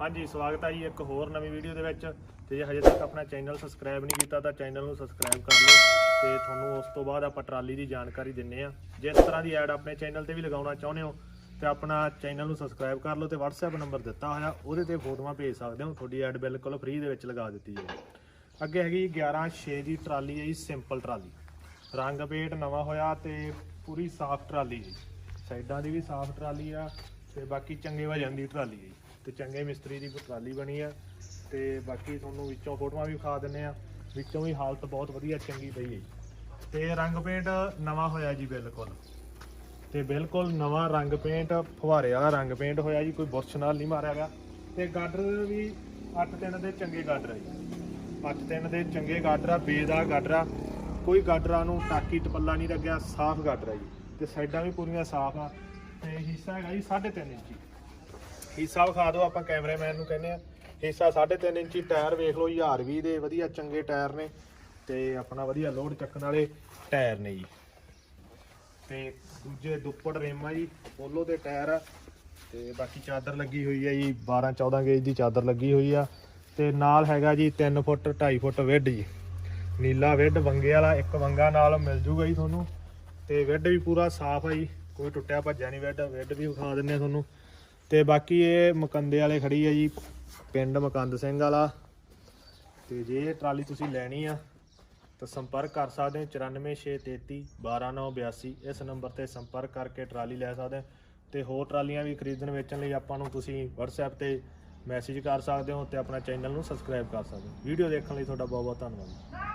ਹਾਂਜੀ, ਸਵਾਗਤ ਹੈ ਜੀ ਇੱਕ ਹੋਰ ਨਵੀਂ ਵੀਡੀਓ ਦੇ ਵਿੱਚ। ਤੇ ਜੇ ਹਜੇ ਤੱਕ ਆਪਣਾ ਚੈਨਲ ਸਬਸਕ੍ਰਾਈਬ ਨਹੀਂ ਕੀਤਾ ਤਾਂ ਚੈਨਲ ਨੂੰ ਸਬਸਕ੍ਰਾਈਬ ਕਰ ਲਓ ਤੇ ਤੁਹਾਨੂੰ ਉਸ ਤੋਂ ਬਾਅਦ ਆਪਾਂ ਟਰਾਲੀ ਦੀ ਜਾਣਕਾਰੀ ਦਿੰਨੇ ਆ। ਜਿਸ ਤਰ੍ਹਾਂ ਦੀ ਐਡ ਆਪਣੇ ਚੈਨਲ ਤੇ ਵੀ ਲਗਾਉਣਾ ਚਾਹੁੰਦੇ ਹੋ, ਤੇ ਆਪਣਾ ਚੈਨਲ ਨੂੰ ਸਬਸਕ੍ਰਾਈਬ ਕਰ ਲਓ ਤੇ WhatsApp ਨੰਬਰ ਦਿੱਤਾ ਹੋਇਆ, ਉਹਦੇ ਤੇ ਫੋਟੋਆਂ ਭੇਜ ਸਕਦੇ ਹੋ। ਤੁਹਾਡੀ ਐਡ ਬਿਲਕੁਲ ਫ੍ਰੀ ਦੇ ਵਿੱਚ ਲਗਾ ਦਿੱਤੀ ਹੈ ਅੱਗੇ ਹੈਗੀ 11 6 ਦੀ ਟਰਾਲੀ ਹੈ ਜੀ ਸਿੰਪਲ ਟਰਾਲੀ। ਰੰਗ ਪੇਟ ਨਵਾਂ ਹੋਇਆ ਤੇ ਪੂਰੀ ਸਾਫ਼ ਟਰਾਲੀ ਜੀ। ਸਾਈਡਾਂ ਦੀ ਵੀ ਸਾਫ਼ ਟਰਾਲੀ ਆ ਤੇ ਬਾਕੀ ਚੰਗੇ ਵਜਨ ਦੀ ਟਰਾਲੀ ਹੈ ਜੀ। ਤੇ ਚੰਗੇ ਮਿਸਤਰੀ ਦੀ ਟਰਾਲੀ ਬਣੀ ਆ। ਤੇ ਬਾਕੀ ਤੁਹਾਨੂੰ ਵਿੱਚੋਂ ਫੋਟੋਆਂ ਵੀ ਵਿਖਾ ਦਿੰਨੇ ਆ। ਵਿੱਚੋਂ ਵੀ ਹਾਲਤ ਬਹੁਤ ਵਧੀਆ ਚੰਗੀ ਪਈ ਹੈ ਜੀ। ਤੇ ਰੰਗ ਪੇਂਟ ਨਵਾਂ ਹੋਇਆ ਜੀ ਬਿਲਕੁਲ। ਤੇ ਬਿਲਕੁਲ ਨਵਾਂ ਰੰਗ ਪੇਂਟ, ਫੁਹਾਰੇ ਵਾਲਾ ਰੰਗ ਪੇਂਟ ਹੋਇਆ ਜੀ, ਕੋਈ ਬੁਰਸ਼ ਨਾਲ ਨਹੀਂ ਮਾਰਿਆ ਗਿਆ। ਤੇ ਗਾਡਰ ਵੀ 8-3 ਦੇ ਚੰਗੇ ਗਾਡਰ ਆ ਜੀ। 8-3 ਦੇ ਚੰਗੇ ਗਾਡਰ ਆ ਬੇਦਾ ਗਾਡਰ ਆ। ਕੋਈ ਗਾਡਰਾਂ ਨੂੰ ਟਾਕੀ ਟਪੱਲਾ ਨਹੀਂ ਲੱਗਿਆ, ਸਾਫ਼ ਗਾਡਰ ਆ ਜੀ। ਤੇ ਸਾਈਡਾਂ ਵੀ ਪੂਰੀਆਂ ਸਾਫ਼ ਆ। ਤੇ ਹਿੱਸਾ ਹੈਗਾ ਜੀ 3.5 ਇੰਚੀ। ਹਿੱਸਾ ਵਿਖਾ ਦਿਓ, ਆਪਾਂ ਕੈਮਰਾਮੈਨ ਨੂੰ ਕਹਿੰਦੇ ਆ ਹਿੱਸਾ 3.5 ਇੰਚੀ, ਟਾਇਰ ਵੇਖ ਲਓ ਜੀ ਆਰਵੀ ਦੇ ਵਧੀਆ ਚੰਗੇ ਟਾਇਰ ਨੇ ਤੇ ਆਪਣਾ ਵਧੀਆ ਲੋਡ ਚੱਕਣ ਵਾਲੇ ਟਾਇਰ ਨੇ ਜੀ। ਤੇ ਦੂਜੇ ਦੁੱਪੜ ਰਿਮ ਆ ਜੀ, ਪੋਲੋ ਦੇ ਟਾਇਰ ਆ। ਤੇ ਬਾਕੀ ਚਾਦਰ ਲੱਗੀ ਹੋਈ ਆ ਜੀ 12 14 ਗੇਜ ਦੀ ਚਾਦਰ ਲੱਗੀ ਹੋਈ ਆ। ਤੇ ਨਾਲ ਹੈਗਾ ਜੀ 3 ਫੁੱਟ 2.5 ਫੁੱਟ ਵਿੱਡ ਜੀ। ਨੀਲਾ ਵਿੱਡ ਵੰਗੇ ਵਾਲਾ ਇੱਕ ਵੰਗਾ ਨਾਲ ਮਿਲ ਜੂਗਾ ਜੀ ਤੁਹਾਨੂੰ। ਤੇ ਵਿੱਡ ਵੀ ਪੂਰਾ ਸਾਫ਼ ਆ ਜੀ। ਕੋਈ ਟੁੱਟਿਆ ਭੱਜਿਆ ਨਹੀਂ ਬੈੱਡ ਵਿੱਡ ਵੀ ਵਿਖਾ ਦਿੰਨੇ ਆ ਤੁਹਾਨੂੰ। ਤੇ ਬਾਕੀ ਇਹ ਮਕੰਦੇ ਵਾਲੇ ਖੜੀ ਆ ਜੀ, ਪਿੰਡ ਮਕੰਦ ਸਿੰਘ ਵਾਲਾ। ਤੇ ਜੇ ਇਹ ਟਰਾਲੀ ਤੁਸੀਂ ਲੈਣੀ ਆ, ਤਾਂ ਸੰਪਰਕ ਕਰ ਸਕਦੇ ਹੋ 94633 12982 ਇਸ ਨੰਬਰ ਤੇ ਸੰਪਰਕ ਕਰਕੇ ਟਰਾਲੀ ਲੈ ਸਕਦੇ ਹੋ। ਤੇ ਹੋਰ ਟਰਾਲੀਆਂ ਵੀ ਖਰੀਦਣ ਵੇਚਣ ਲਈ ਆਪਾਂ ਨੂੰ ਤੁਸੀਂ WhatsApp ਤੇ ਮੈਸੇਜ ਕਰ ਸਕਦੇ ਹੋ ਤੇ ਆਪਣਾ ਚੈਨਲ ਨੂੰ ਸਬਸਕ੍ਰਾਈਬ ਕਰ ਸਕਦੇ ਹੋ। ਵੀਡੀਓ ਦੇਖਣ ਲਈ ਤੁਹਾਡਾ ਬਹੁਤ ਬਹੁਤ ਧੰਨਵਾਦ।